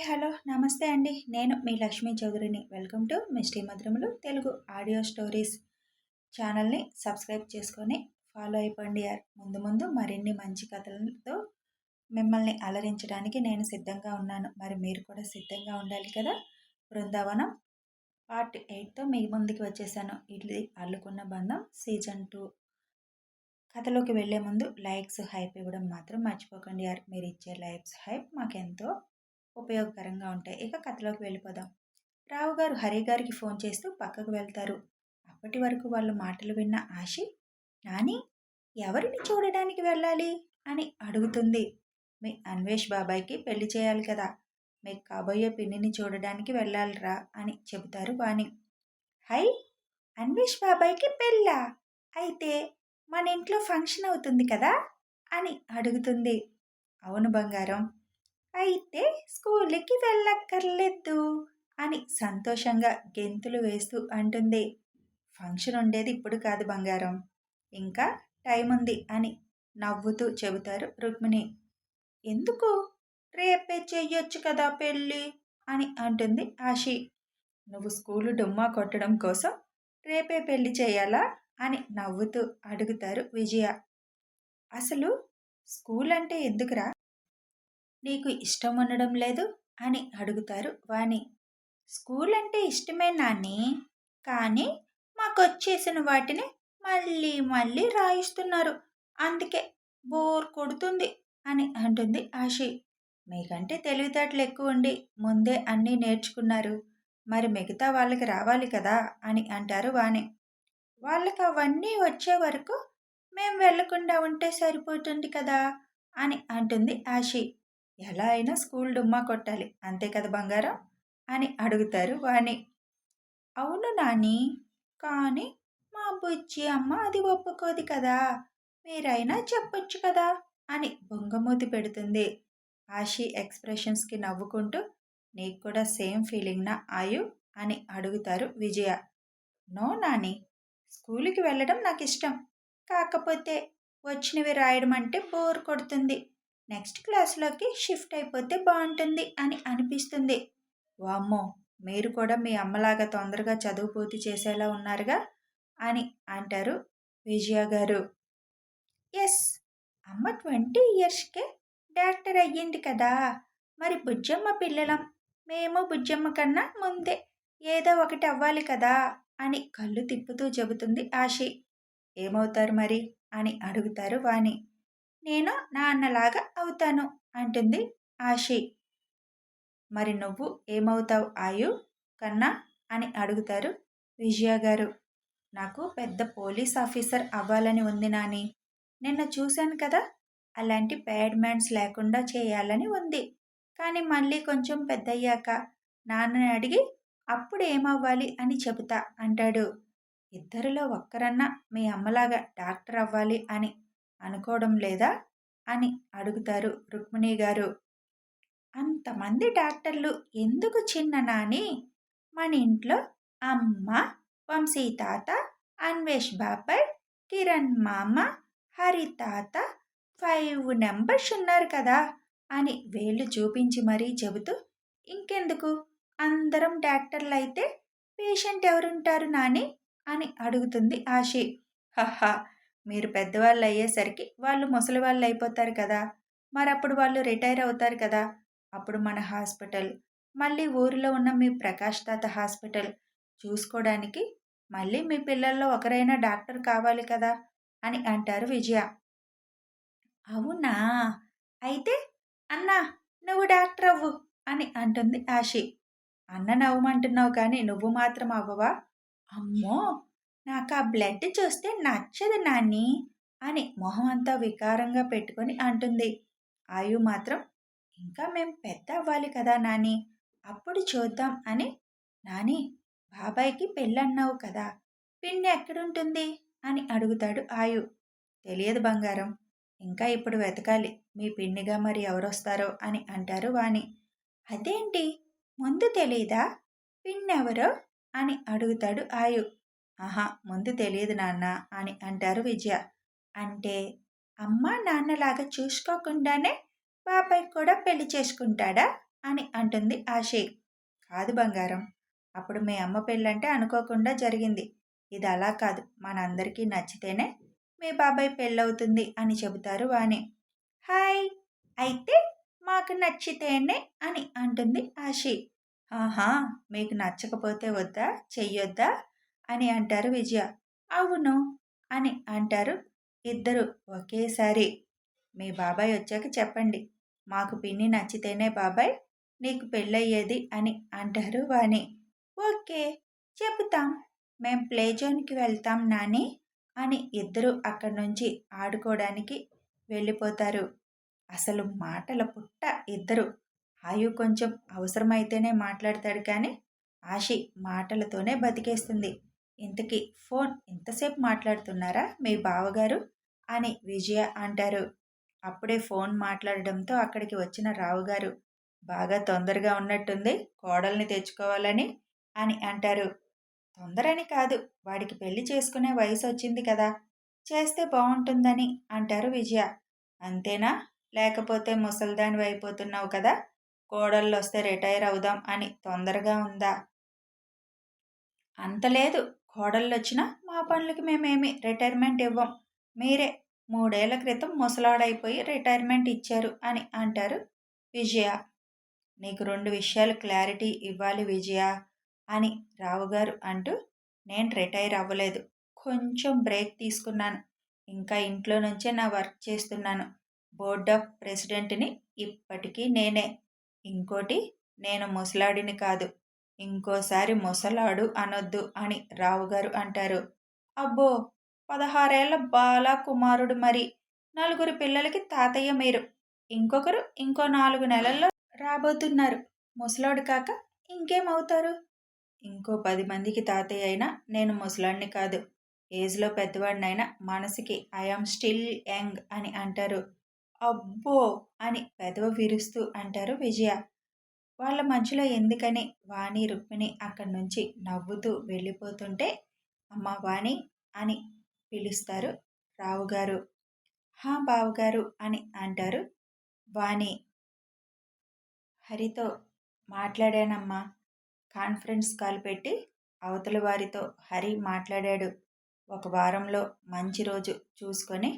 Hi hello నమస్తే అండి. నేను మీ లక్ష్మీ చౌదరిని. వెల్కమ్ టు మిస్టీ మధురములు తెలుగు ఆడియో స్టోరీస్ ఛానల్ని సబ్స్క్రైబ్ చేసుకొని ఫాలో అయిపోండి యార్. ముందు ముందు మరిన్ని మంచి కథలతో మిమ్మల్ని అలరించడానికి నేను సిద్ధంగా ఉన్నాను. మరి మీరు కూడా సిద్ధంగా ఉండాలి కదా? బృందావనం పార్ట్ ఎయిట్తో మీ ముందుకు వచ్చేసాను. ఇది అల్లుకున్న బంధం సీజన్ టూ. కథలోకి వెళ్ళే ముందు లైక్స్ హైప్ ఇవ్వడం మాత్రం మర్చిపోకండి యార్. మీరు ఇచ్చే లైక్స్ హైప్ మాకెంతో ఉపయోగకరంగా ఉంటాయి. ఇక కథలోకి వెళ్ళిపోదాం. రావు గారు హరి గారికి ఫోన్ చేస్తూ పక్కకు వెళ్తారు. అప్పటి వరకు వాళ్ళు మాటలు విన్న ఆశి నాని ఎవరిని చూడడానికి వెళ్ళాలి? అని అడుగుతుంది. మీ అన్వేష్ బాబాయ్కి పెళ్ళి చేయాలి కదా. మీ కాబోయే పిన్నిని చూడడానికి వెళ్ళాలిరా అని చెబుతారు వాణి. హై అన్వేష్ బాబాయ్కి పెళ్ళా? అయితే మన ఇంట్లో ఫంక్షన్ అవుతుంది కదా? అని అడుగుతుంది. అవును బంగారం అయితే స్కూల్కి వెళ్ళక్కర్లేదు అని సంతోషంగా గెంతులు వేస్తూ అంటుంది. ఫంక్షన్ ఉండేది ఇప్పుడు కాదు బంగారం. ఇంకా టైం ఉంది అని నవ్వుతూ చెబుతారు రుక్మిణి. ఎందుకు? రేపే చెయ్యొచ్చు కదా పెళ్ళి అని అంటుంది ఆశి. నువ్వు స్కూలు డుమ్మా కొట్టడం కోసం రేపే పెళ్ళి చేయాలా అని నవ్వుతూ అడుగుతారు విజయ. అసలు స్కూల్ అంటే ఎందుకురా? నీకు ఇష్టం ఉండడం లేదు? అని అడుగుతారు వాణి. స్కూల్ అంటే ఇష్టమే నాని కానీ మాకొచ్చేసిన వాటిని మళ్ళీ మళ్ళీ రాయిస్తున్నారు. అందుకే బోర్ కొడుతుంది అని అంటుంది ఆశి. మీకంటే తెలివితేటలు ఎక్కువ ఉండి ముందే అన్నీ నేర్చుకున్నారు. మరి మిగతా వాళ్ళకి రావాలి కదా? అని అంటారు వాణి. వాళ్ళకి అవన్నీ వచ్చే వరకు మేము వెళ్ళకుండా ఉంటే సరిపోతుంది కదా? అని అంటుంది ఆశి. ఎలా అయినా స్కూల్ డుమ్మా కొట్టాలి అంతే కదా బంగారం? అని అడుగుతారు వాణి. అవును నాని కానీ మా బుజ్జి అమ్మ అది ఒప్పుకోదు కదా మీరైనా చెప్పొచ్చు కదా? అని బొంగమూతి పెడుతుంది. ఆషి ఎక్స్ప్రెషన్స్కి నవ్వుకుంటూ నీకు కూడా సేమ్ ఫీలింగ్నా ఆయు? అని అడుగుతారు విజయ. నో నాని స్కూల్కి వెళ్ళడం నాకు ఇష్టం కాకపోతే వచ్చినవి రాయడం అంటే బోర్ కొడుతుంది. నెక్స్ట్ క్లాస్లోకి షిఫ్ట్ అయిపోతే బాగుంటుంది అని అనిపిస్తుంది. వామ్మో మీరు కూడా మీ అమ్మలాగా తొందరగా చదువు పూర్తి చేసేలా ఉన్నారుగా? అని అంటారు విజయ గారు. ఎస్ అమ్మ ట్వంటీ ఇయర్స్కే డాక్టర్ అయ్యింది కదా? మరి బుజ్జమ్మ పిల్లలం మేము బుజ్జమ్మ కన్నా ముందే ఏదో ఒకటి అవ్వాలి కదా? అని కళ్ళు తిప్పుతూ చెబుతుంది ఆశి. ఏమవుతారు మరి? అని అడుగుతారు వాణి. నేను నాన్నలాగా అవుతాను అంటుంది ఆషి మరి నువ్వు ఏమవుతావు ఆయు? కన్నా అని అడుగుతారు విజయ గారు. నాకు పెద్ద పోలీస్ ఆఫీసర్ అవ్వాలని ఉంది నాని. నిన్న చూశాను కదా? అలాంటి ప్యాడ్ మ్యాన్స్ లేకుండా చేయాలని ఉంది. కానీ మళ్ళీ కొంచెం పెద్దయ్యాక నాన్నని అడిగి అప్పుడు ఏమవ్వాలి అని చెబుతా అంటాడు. ఇద్దరిలో ఒక్కరన్నా మీ అమ్మలాగా డాక్టర్ అవ్వాలి అని అనుకోవడం లేదా? అని అడుగుతారు రుక్మిణి గారు. అంతమంది డాక్టర్లు ఎందుకు చిన్న నాని? మన ఇంట్లో అమ్మ వంశీ తాత అన్వేష్ బాబాయ్ కిరణ్ మామ హరి తాత ఫైవ్ నెంబర్స్ ఉన్నారు కదా? అని వేళ్ళు చూపించి మరీ చెబుతూ ఇంకెందుకు? అందరం డాక్టర్లు అయితే పేషెంట్ ఎవరుంటారు నాని? అని అడుగుతుంది ఆశి. హహా! మీరు పెద్దవాళ్ళు అయ్యేసరికి వాళ్ళు ముసలి వాళ్ళు అయిపోతారు కదా! మరి అప్పుడు వాళ్ళు రిటైర్ అవుతారు కదా! అప్పుడు మన హాస్పిటల్ మళ్ళీ ఊరిలో ఉన్న మీ ప్రకాష్ తాత హాస్పిటల్ చూసుకోవడానికి మళ్ళీ మీ పిల్లల్లో ఒకరైనా డాక్టర్ కావాలి కదా! అని అంటారు విజయ. అవునా? అయితే అన్నా నువ్వు డాక్టర్ అవ్వు అని అంటుంది ఆశి. అన్న నవ్వమంటున్నావు కానీ నువ్వు మాత్రం అవ్వవా? అమ్మో! నాకు ఆ బ్లడ్ చూస్తే నచ్చదు నాన్ని అని మొహం అంతా వికారంగా పెట్టుకొని అంటుంది. ఆయు మాత్రం ఇంకా మేం పెద్ద అవ్వాలి కదా నాని అప్పుడు చూద్దాం అని. నాని బాబాయ్కి పెళ్ళన్నావు కదా పిన్ని ఎక్కడుంటుంది? అని అడుగుతాడు ఆయు తెలియదు బంగారం ఇంకా ఇప్పుడు వెతకాలి మీ పిన్నిగా మరి ఎవరొస్తారో అని అంటారు వాణి. అదేంటి ముందు తెలీదా పిన్నెవరో? అని అడుగుతాడు ఆయు ఆహా ముందు తెలియదు నాన్న అని అంటారు విజయ. అంటే అమ్మ నాన్నలాగా చూసుకోకుండానే బాబాయ్ కూడా పెళ్ళి చేసుకుంటాడా? అని అంటుంది ఆశి. కాదు బంగారం అప్పుడు మీ అమ్మ పెళ్ళంటే అనుకోకుండా జరిగింది. ఇది అలా కాదు. మనందరికీ నచ్చితేనే మీ బాబాయ్ పెళ్ళవుతుంది అని చెబుతారు వాణి. హాయ్ అయితే మాకు నచ్చితేనే అని అంటుంది ఆశీ. ఆహా మీకు నచ్చకపోతే వద్దా? చెయ్యొద్దా? అని అంటారు విజయ. అవును అని అంటారు ఇద్దరు ఒకేసారి. మీ బాబాయ్ వచ్చాక చెప్పండి. మాకు పిన్ని నచ్చితేనే బాబాయ్ నీకు పెళ్ళయ్యేది అని అంటారు వాణి. ఓకే చెబుతాం. మేం ప్లే జోన్కి వెళ్తాం నాని అని ఇద్దరు అక్కడి నుంచి ఆడుకోవడానికి వెళ్ళిపోతారు. అసలు మాటల పుట్ట ఇద్దరు. ఆయు కొంచెం అవసరమైతేనే మాట్లాడతాడు కానీ ఆశి మాటలతోనే బతికేస్తుంది. ఇంతకీ ఫోన్ ఇంతసేపు మాట్లాడుతున్నారా మీ బావగారు? అని విజయ అంటారు. అప్పుడే ఫోన్ మాట్లాడడంతో అక్కడికి వచ్చిన రావుగారు బాగా తొందరగా ఉన్నట్టుంది కోడల్ని తెచ్చుకోవాలని అని అంటారు. తొందరని కాదు వాడికి పెళ్ళి చేసుకునే వయసు వచ్చింది కదా చేస్తే బాగుంటుందని అంటారు విజయ. అంతేనా? లేకపోతే ముసల్దాని అయిపోతున్నావు కదా కోడళ్ళు వస్తే రిటైర్ అవుదాం అని తొందరగా ఉందా? అంత లేదు కోడళ్ళు వచ్చినా మా పనులకి మేమేమి రిటైర్మెంట్ ఇవ్వం. మీరే మూడేళ్ళ క్రితం ముసలాడైపోయి రిటైర్మెంట్ ఇచ్చారు అని అంటారు విజయ. నీకు రెండు విషయాలు క్లారిటీ ఇవ్వాలి విజయ అని రావుగారు అంటూ నేను రిటైర్ అవ్వలేదు. కొంచెం బ్రేక్ తీసుకున్నాను. ఇంకా ఇంట్లో నుంచే నా వర్క్ చేస్తున్నాను. బోర్డ్ ఆఫ్ ప్రెసిడెంట్ని ఇప్పటికీ నేనే. ఇంకోటి నేను ముసలాడిని కాదు. ఇంకోసారి ముసలాడు అనొద్దు అని రావుగారు అంటారు. అబ్బో! పదహారేళ్ళ బాలా కుమారుడు మరి. నలుగురు పిల్లలకి తాతయ్య మీరు. ఇంకొకరు ఇంకో నాలుగు నెలల్లో రాబోతున్నారు. ముసలాడు కాక ఇంకేమవుతారు? ఇంకో పది మందికి తాతయ్య అయినా నేను ముసలాడిని కాదు. ఏజ్లో పెద్దవాడినైనా మనసుకి ఐఆమ్ స్టిల్ యంగ్ అని అంటారు. అబ్బో! అని పెదవ విరుస్తూ అంటారు విజయ. వాళ్ళ మధ్యలో ఎందుకని వాణి రుక్మిణి అక్కడి నుంచి నవ్వుతూ వెళ్ళిపోతుంటే అమ్మ వాణి అని పిలుస్తారు రావుగారు హా బావుగారు అని అంటారు వాణి. హరితో మాట్లాడానమ్మా. కాన్ఫరెన్స్ కాల్ పెట్టి అవతల వారితో హరి మాట్లాడాడు. ఒక వారంలో మంచి రోజు చూసుకొని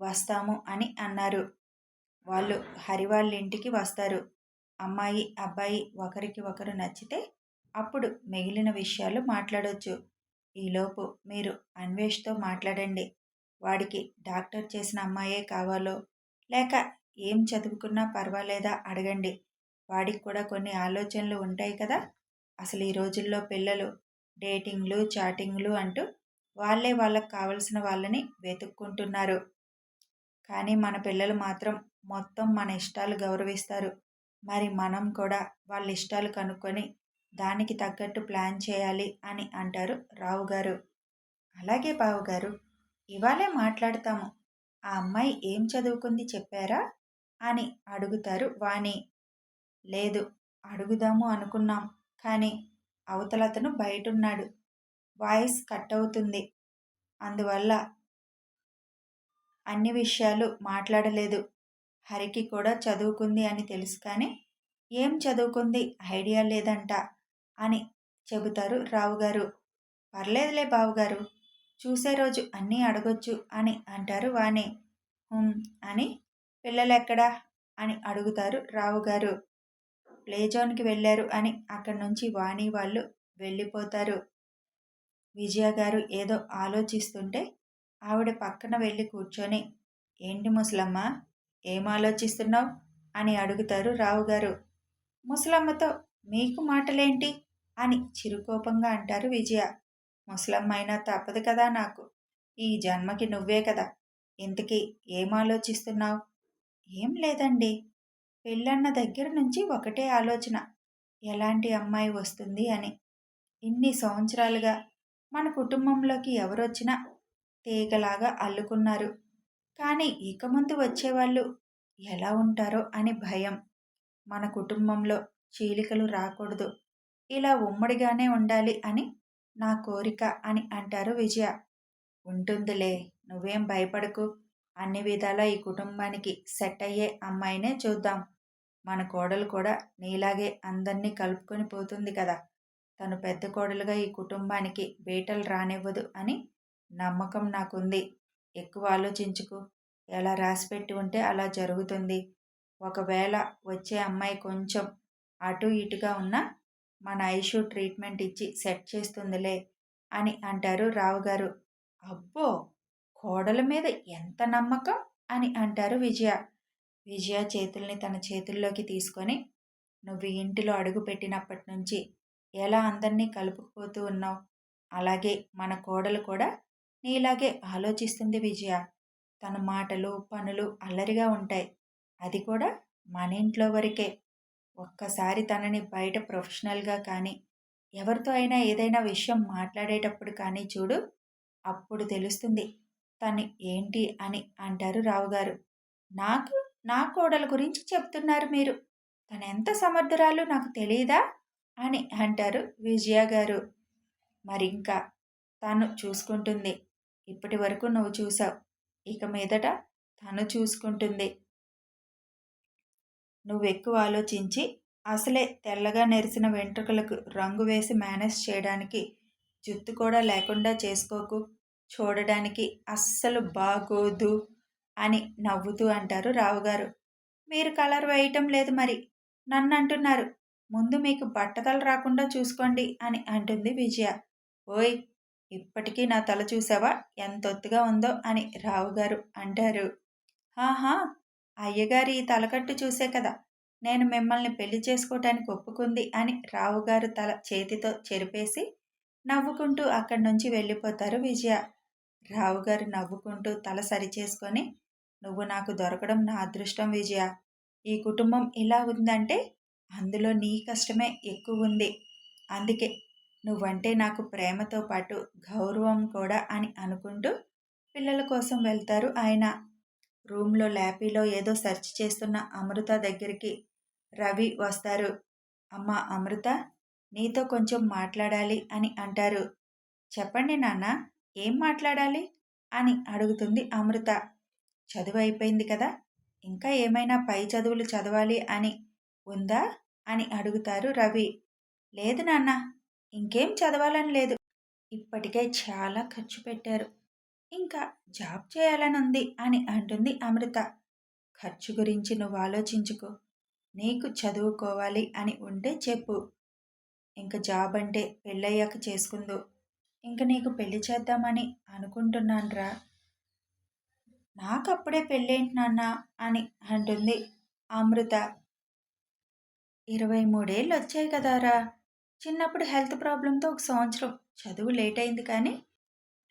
వస్తాము అని అన్నారు. వాళ్ళు హరి వాళ్ళ ఇంటికి వస్తారు. అమ్మాయి అబ్బాయి ఒకరికి ఒకరు నచ్చితే అప్పుడు మిగిలిన విషయాలు మాట్లాడవచ్చు ఈలోపు మీరు అన్వేష్తో మాట్లాడండి. వాడికి డాక్టర్ చేసిన అమ్మాయే కావాలో? లేక ఏం చదువుకున్నా పర్వాలేదా అడగండి. వాడికి కూడా కొన్ని ఆలోచనలు ఉంటాయి కదా? అసలు ఈ రోజుల్లో పిల్లలు డేటింగ్లు చాటింగ్లు అంటూ వాళ్ళే వాళ్ళకు కావలసిన వాళ్ళని వెతుక్కుంటున్నారు. కానీ మన పిల్లలు మాత్రం మొత్తం మన ఇష్టాలు గౌరవిస్తారు. మరి మనం కూడా వాళ్ళ ఇష్టాలు కనుక్కొని దానికి తగ్గట్టు ప్లాన్ చేయాలి అని అంటారు రావు గారు. అలాగే బావుగారు ఇవాళే మాట్లాడతాము. ఆ అమ్మాయి ఏం చదువుకుంది చెప్పారా? అని అడుగుతారు వాణి. లేదు అడుగుదాము అనుకున్నాం కానీ అవతలతను బయటున్నాడు. వాయిస్ కట్ అవుతుంది. అందువల్ల అన్ని విషయాలు మాట్లాడలేదు. హరికి కూడా చదువుకుంది అని తెలుసు కానీ ఏం చదువుకుంది? ఐడియా లేదంట అని చెబుతారు రావుగారు పర్లేదులే బావుగారు చూసే రోజు అన్నీ అడగొచ్చు అని అంటారు వాణి. అని పిల్లలెక్కడా అని అడుగుతారు రావుగారు ప్లే జోన్కి వెళ్ళారు అని అక్కడి నుంచి వాణి వాళ్ళు వెళ్ళిపోతారు. విజయ గారు ఏదో ఆలోచిస్తుంటే ఆవిడ పక్కన వెళ్ళి కూర్చొని ఏంటి ముసలమ్మ ఏం ఆలోచిస్తున్నావు అని అడుగుతారు రావుగారు. ముసలమ్మతో మీకు మాటలేంటి అని చిరుకోపంగా అంటారు విజయ. ముసలమ్మ అయినా తప్పదు కదా నాకు. ఈ జన్మకి నువ్వే కదా. ఇంతకీ ఏం ఆలోచిస్తున్నావు ఏం లేదండి. పెళ్ళన్న దగ్గర నుంచి ఒకటే ఆలోచన. ఎలాంటి అమ్మాయి వస్తుంది అని. ఇన్ని సంవత్సరాలుగా మన కుటుంబంలోకి ఎవరొచ్చినా తీగలాగా అల్లుకున్నారు. కానీ ఇక ముందు వచ్చేవాళ్ళు ఎలా ఉంటారో అని భయం. మన కుటుంబంలో చీలికలు రాకూడదు. ఇలా ఉమ్మడిగానే ఉండాలి అని నా కోరిక అని అంటారు విజయ. ఉంటుందిలే నువ్వేం భయపడకు. అన్ని విధాలా ఈ కుటుంబానికి సెట్ అయ్యే అమ్మాయినే చూద్దాం. మన కోడలు కూడా నీలాగే అందరినీ కలుపుకొని పోతుంది కదా. తను పెద్ద కోడలుగా ఈ కుటుంబానికి బీటలు రానివ్వదు అని నమ్మకం నాకుంది. ఎక్కువ ఆలోచించుకు. ఎలా రాసిపెట్టి ఉంటే అలా జరుగుతుంది. ఒకవేళ వచ్చే అమ్మాయి కొంచెం అటు ఇటుగా ఉన్న మన ఐషు ట్రీట్మెంట్ ఇచ్చి సెట్ చేస్తుందిలే అని అంటారు రావు గారు. అబ్బో! కోడల మీద ఎంత నమ్మకం అని అంటారు విజయ. విజయ చేతుల్ని తన చేతుల్లోకి తీసుకొని నువ్వు ఇంటిలో అడుగు పెట్టినప్పటి నుంచి ఎలా అందరినీ కలుపుకుపోతూ ఉన్నావు? అలాగే మన కోడలు కూడా నీలాగే ఆలోచిస్తుంది విజయ. తన మాటలు పనులు అల్లరిగా ఉంటాయి. అది కూడా మన ఇంట్లో వరకే. ఒక్కసారి తనని బయట ప్రొఫెషనల్గా కానీ ఎవరితో అయినా ఏదైనా విషయం మాట్లాడేటప్పుడు కానీ చూడు అప్పుడు తెలుస్తుంది తను ఏంటి అని అంటారు రావుగారు. నాకు నా కోడల గురించి చెప్తున్నారు మీరు. తను ఎంత సమర్థురాలు నాకు తెలియదా అని అంటారు విజయ గారు. మరింకా తను చూసుకుంటుంది. ఇప్పటి వరకు నువ్వు చూసావు. ఇక మీదట తను చూసుకుంటుంది. నువ్వు ఎక్కువ ఆలోచించి అసలే తెల్లగా నెరిసిన వెంట్రుకలకు రంగు వేసి మేనేజ్ చేయడానికి జుత్తు కూడా లేకుండా చేసుకోకు. చూడడానికి అస్సలు బాగోదు అని నవ్వుతూ అంటారు రావుగారు. మీరు కలర్ వేయటం లేదు మరి. నన్ను అంటున్నారు ముందు మీకు బట్టతలు రాకుండా చూసుకోండి అని అంటుంది విజయ. ఓయ్ ఇప్పటికీ నా తల చూసావా? ఎంత ఒత్తుగా ఉందో అని రావుగారు అంటారు. ఆహా! అయ్యగారి ఈ తలకట్టు చూసే కదా! నేను మిమ్మల్ని పెళ్ళి చేసుకోవటానికి ఒప్పుకుంది అని రావుగారు తల చేతితో చెరిపేసి నవ్వుకుంటూ అక్కడి నుంచి వెళ్ళిపోతారు విజయ. రావుగారు నవ్వుకుంటూ తల సరిచేసుకొని నువ్వు నాకు దొరకడం నా అదృష్టం విజయ. ఈ కుటుంబం ఇలా ఉందంటే అందులో నీ కష్టమే ఎక్కువ ఉంది అందుకే నువ్వంటే నాకు ప్రేమతో పాటు గౌరవం కూడా అని అనుకుంటూ పిల్లల కోసం వెళ్తారు ఆయన. రూమ్లో ల్యాపీలో ఏదో సెర్చ్ చేస్తున్న అమృత దగ్గరికి రవి వస్తారు. అమ్మ అమృత నీతో కొంచెం మాట్లాడాలి అని అంటారు. చెప్పండి నాన్న ఏం మాట్లాడాలి? అని అడుగుతుంది అమృత. చదువు అయిపోయింది కదా ఇంకా ఏమైనా పై చదువులు చదవాలి అని ఉందా? అని అడుగుతారు రవి. లేదు నాన్న ఇంకేం చదవాలని లేదు. ఇప్పటికే చాలా ఖర్చు పెట్టారు. ఇంకా జాబ్ చేయాలని ఉంది అని అంటుంది అమృత. ఖర్చు గురించి నువ్వు ఆలోచించుకో. నీకు చదువుకోవాలి అని ఉంటే చెప్పు. ఇంకా జాబ్ అంటే పెళ్ళయ్యాక చేసుకుందు. ఇంక నీకు పెళ్ళి చేద్దామని అనుకుంటున్నాన్రా. నాకప్పుడే పెళ్ళేంటి నాన్న అని అంటుంది అమృత. ఇరవై మూడేళ్ళు వచ్చాయి కదారా. చిన్నప్పుడు హెల్త్ ప్రాబ్లంతో ఒక సంవత్సరం చదువు లేట్ అయింది కానీ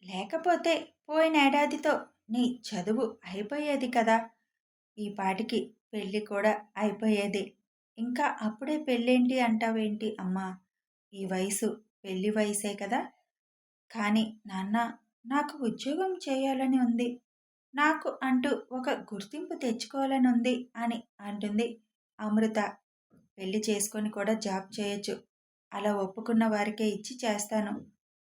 లేకపోతే పోయిన ఏడాదితో నీ చదువు అయిపోయేది కదా. ఈ పాటికి పెళ్ళి కూడా అయిపోయేది. ఇంకా అప్పుడే పెళ్ళేంటి అంటావేంటి అమ్మా? ఈ వయసు పెళ్ళి వయసే కదా. కానీ నాన్న నాకు ఉద్యోగం చేయాలని ఉంది. నాకు అంటూ ఒక గుర్తింపు తెచ్చుకోవాలని ఉంది అని అంటుంది అమృత. పెళ్ళి చేసుకొని కూడా జాబ్ చేయొచ్చు. అలా ఒప్పుకున్న వారికే ఇచ్చి చేస్తాను.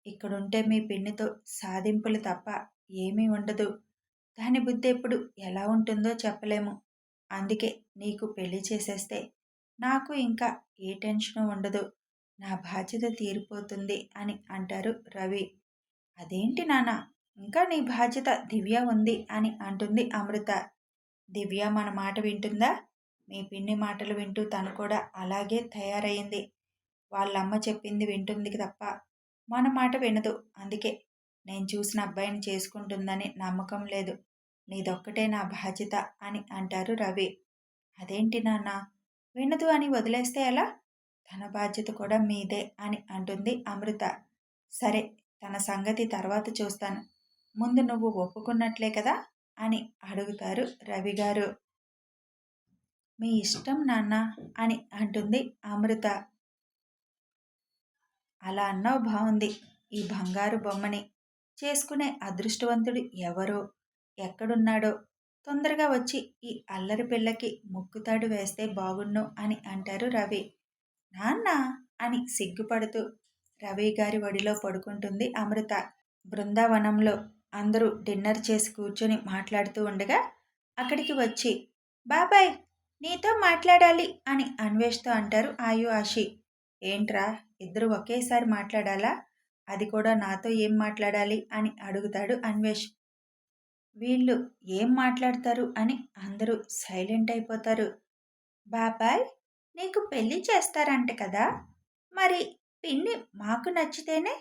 ఇక్కడుంటే మీ పిన్నితో సాధింపులు తప్ప ఏమీ ఉండదు. దాని బుద్ధి ఎప్పుడు ఎలా ఉంటుందో చెప్పలేము. అందుకే నీకు పెళ్ళి చేసేస్తే నాకు ఇంకా ఏ టెన్షను ఉండదు. నా బాధ్యత తీరిపోతుంది అని అంటారు రవి. అదేంటి నాన్న? ఇంకా నీ బాధ్యత దివ్య ఉంది అని అంటుంది అమృత. దివ్య మన మాట వింటుందా? మీ పిన్ని మాటలు వింటూ తను కూడా అలాగే తయారయ్యింది. వాళ్ళమ్మ చెప్పింది వింటుంది తప్ప మన మాట వినదు. అందుకే నేను చూసిన అబ్బాయిని చేసుకుంటుందని నమ్మకం లేదు. నీదొక్కటే నా బాధ్యత అని అంటారు రవి. అదేంటి నాన్న? వినదు అని వదిలేస్తే ఎలా? తన బాధ్యత కూడా మీదే అని అంటుంది అమృత. సరే తన సంగతి తర్వాత చూస్తాను. ముందు నువ్వు ఒప్పుకున్నట్లే కదా? అని అడుగుతారు రవి గారు మీ ఇష్టం నాన్న అని అంటుంది అమృత. అలా అన్నావు బాగుంది ఈ బంగారు బొమ్మని చేసుకునే అదృష్టవంతుడు ఎవరో ఎక్కడున్నాడో తొందరగా వచ్చి ఈ అల్లరి పిల్లకి ముక్కుతాడు వేస్తే బాగుండు అని అంటారు రవి. నాన్న అని సిగ్గుపడుతూ రవి గారి ఒడిలో పడుకుంటుంది అమృత. బృందావనంలో అందరూ డిన్నర్ చేసి కూర్చొని మాట్లాడుతూ ఉండగా అక్కడికి వచ్చి బాబాయ్ నీతో మాట్లాడాలి అని అన్వేష్తో అంటారు ఆయు ఆషి ఏంట్రా ఇద్దరు ఒకేసారి మాట్లాడాలా? అది కూడా నాతో ఏం మాట్లాడాలి? అని అడుగుతాడు అన్వేష్. వీళ్ళు ఏం మాట్లాడతారు? అని అందరూ సైలెంట్ అయిపోతారు. బాబాయ్ నీకు పెళ్ళి చేస్తారంట కదా? మరి పిన్ని మాకు నచ్చితేనే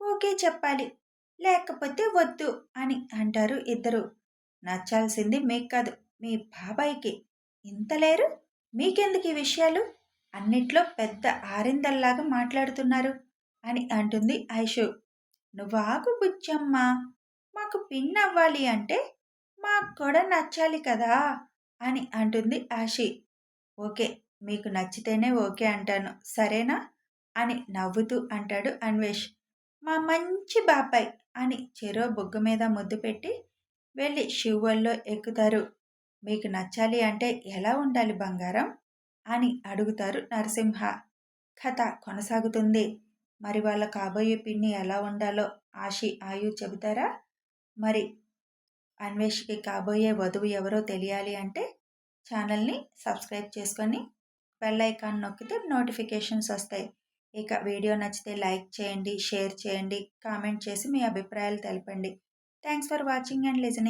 ఓకే చెప్పాలి. లేకపోతే వద్దు అని అంటారు ఇద్దరు. నచ్చాల్సింది మీకు కాదు మీ బాబాయ్కి. ఇంత లేరు? మీకెందుకు ఈ విషయాలు? అన్నిట్లో పెద్ద ఆరిందల్లాగా మాట్లాడుతున్నారు అని అంటుంది ఐషు. నువ్వు ఆగు బుచ్చమ్మ మాకు పిన్ అవ్వాలి అంటే మాకు కూడా నచ్చాలి కదా అని అంటుంది ఆషి. ఓకే మీకు నచ్చితేనే ఓకే అంటాను సరేనా? అని నవ్వుతూ అంటాడు అన్వేష్. మా మంచి బాబాయ్ అని చెరో బొగ్గ మీద ముద్దు పెట్టి వెళ్ళి శివుల్లో ఎక్కుతారు. మీకు నచ్చాలి అంటే ఎలా ఉండాలి బంగారం? అని అడుగుతారు నరసింహ. కథ కొనసాగుతుంది. మరి వాళ్ళ కాబోయే పిన్ని ఎలా ఉండాలో ఆశి ఆయు చెబుతారా? మరి అన్వేష్కి కాబోయే వధువు ఎవరో తెలియాలి అంటే ఛానల్ని సబ్స్క్రైబ్ చేసుకొని బెల్ ఐకాన్ నొక్కితే నోటిఫికేషన్స్ వస్తాయి. ఇక వీడియో నచ్చితే లైక్ చేయండి షేర్ చేయండి కామెంట్ చేసి మీ అభిప్రాయాలు తెలపండి. Thanks for watching and listening.